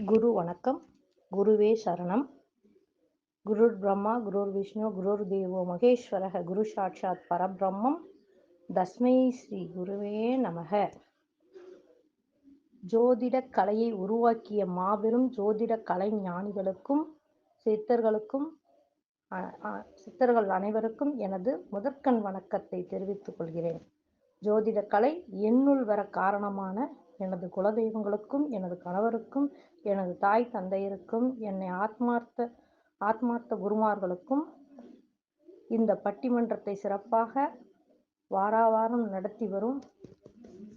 குரு வணக்கம். குருவே சரணம். குருர் பிரம்மா குருர் விஷ்ணு குருர் தேவோ மகேஸ்வரக குரு சாட்சாத் பரபிரம்மம். தஸ்மை ஸ்ரீ குருவே நமக. ஜோதிடக் கலையை உருவாக்கிய மாபெரும் ஜோதிட கலை ஞானிகளுக்கும் சித்தர்களுக்கும் சித்தர்கள் அனைவருக்கும் எனது முதற்கண் வணக்கத்தை தெரிவித்துக் கொள்கிறேன். ஜோதிட கலை என்னுள் வர காரணமான எனது குலதெய்வங்களுக்கும் எனது கணவருக்கும் எனது தாய் தந்தையருக்கும் என்னை ஆத்மார்த்த ஆத்மார்த்த குருமார்களுக்கும் இந்த பட்டிமன்றத்தை சிறப்பாக வாராவாரம் நடத்தி வரும்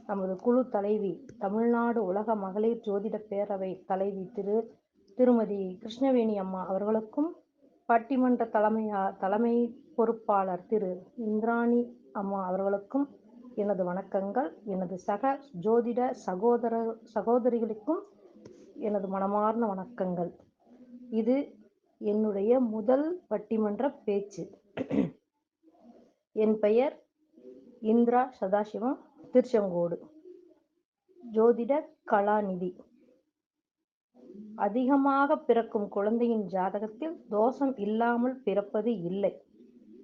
நமது குழு தலைவி தமிழ்நாடு உலக மகளிர் ஜோதிட பேரவை தலைவி திரு திருமதி கிருஷ்ணவேணி அம்மா அவர்களுக்கும் பட்டிமன்ற தலைமையா தலைமை பொறுப்பாளர் திரு இந்திராணி அம்மா அவர்களுக்கும் எனது வணக்கங்கள். எனது சக ஜோதிட சகோதர சகோதரிகளுக்கும் எனது மனமார்ந்த வணக்கங்கள். இது என்னுடைய முதல் பட்டிமன்ற பேச்சு. என் பெயர் இந்திரா சதாசிவம் திருச்செங்கோடு. ஜோதிட கலாநிதி. அதிகமாக பிறக்கும் குழந்தையின் ஜாதகத்தில் தோஷம் இல்லாமல் பிறப்பது இல்லை.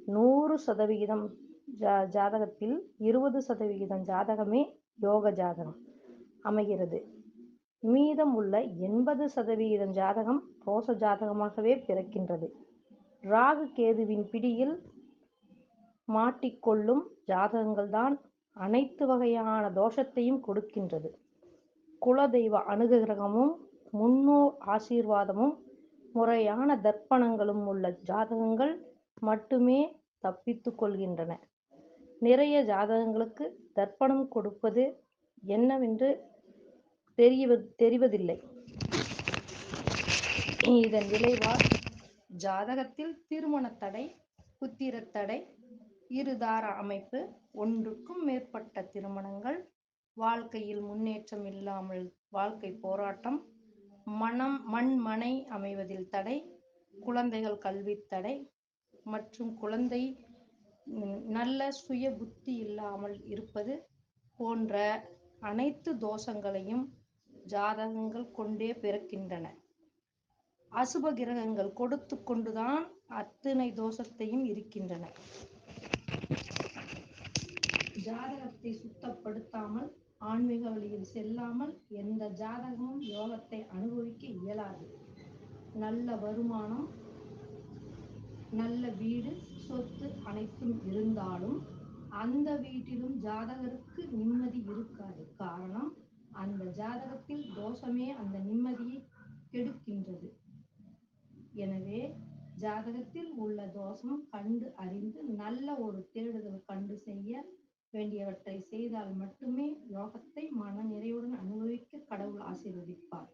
நூறு சதவிகிதம் ஜா ஜாதகத்தில் இருபது சதவிகிதம் ஜாதகமே யோக ஜாதகம் அமைகிறது. மீதம் உள்ள எண்பது சதவிகிதம் ஜாதகம் தோச ஜாதகமாகவே பிறக்கின்றது. ராகு கேதுவின் பிடியில் மாட்டிக்கொள்ளும் ஜாதகங்கள்தான் அனைத்து வகையான தோஷத்தையும் கொடுக்கின்றது. குலதெய்வ அனுகிரகமும் முன்னோர் ஆசீர்வாதமும் முறையான தர்ப்பணங்களும் உள்ள ஜாதகங்கள் மட்டுமே தப்பித்து கொள்கின்றன. நிறைய ஜாதகங்களுக்கு தர்ப்பணம் கொடுப்பது என்னவென்று தெரிய தெரிவதில்லை. இதன் விளைவால் ஜாதகத்தில் திருமண தடை புத்திர தடை இருதார அமைப்பு ஒன்றுக்கும் மேற்பட்ட திருமணங்கள் வாழ்க்கையில் முன்னேற்றம் இல்லாமல் வாழ்க்கை போராட்டம் மனம் மண் மனை அமைவதில் தடை குழந்தைகள் கல்வி தடை மற்றும் குழந்தை நல்ல சுய புத்தி இல்லாமல் இருப்பது போன்ற அனைத்து தோஷங்களையும் ஜாதகங்கள் கொண்டே பிறக்கின்றன. அசுப கிரகங்கள் கொடுத்து கொண்டுதான் அத்தனை தோஷத்தையும் இருக்கின்றன. ஜாதகத்தை சுத்தப்படுத்தாமல் ஆன்மீக வழியில் செல்லாமல் எந்த ஜாதகமும் யோகத்தை அனுபவிக்க இயலாது. நல்ல வருமானம் நல்ல வீடு சொத்து அனைத்தும் இருந்தாலும் அந்த வீட்டிலும் ஜாதகருக்கு நிம்மதி இருக்காது. காரணம் அந்த ஜாதகத்தில் தோஷமே அந்த நிம்மதியை கெடுக்கின்றது. எனவே ஜாதகத்தில் உள்ள தோஷம் கண்டு அறிந்து நல்ல ஒரு தேடுதல் கண்டு செய்ய வேண்டியவற்றை செய்தால் மட்டுமே யோகத்தை மன நிறைவுடன் அனுபவிக்க கடவுள் ஆசீர்வதிப்பார்.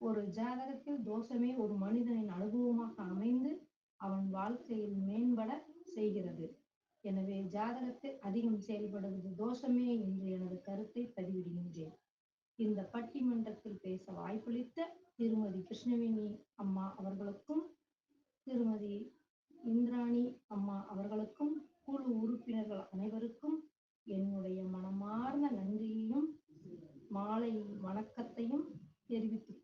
ஒரு ஜாதகத்தில் தோஷமே ஒரு மனிதனின் அனுபவமாக அமைந்து அவன் வாழ்க்கையில் மேம்பட செய்கிறது. எனவே ஜாதகத்தில் அதிகம் செயல்படுவது தோஷமே என்று எனது கருத்தை பதிவிடுகின்றேன். இந்த பட்டிமன்றத்தில் பேச வாய்ப்பளித்த திருமதி கிருஷ்ணவேணி அம்மா அவர்களுக்கும் திருமதி இந்திராணி அம்மா அவர்களுக்கும் குழு உறுப்பினர்கள் அனைவருக்கும் என்னுடைய மனமார்ந்த நன்றியையும் மாலை வணக்கத்தையும் தெரிவித்துக்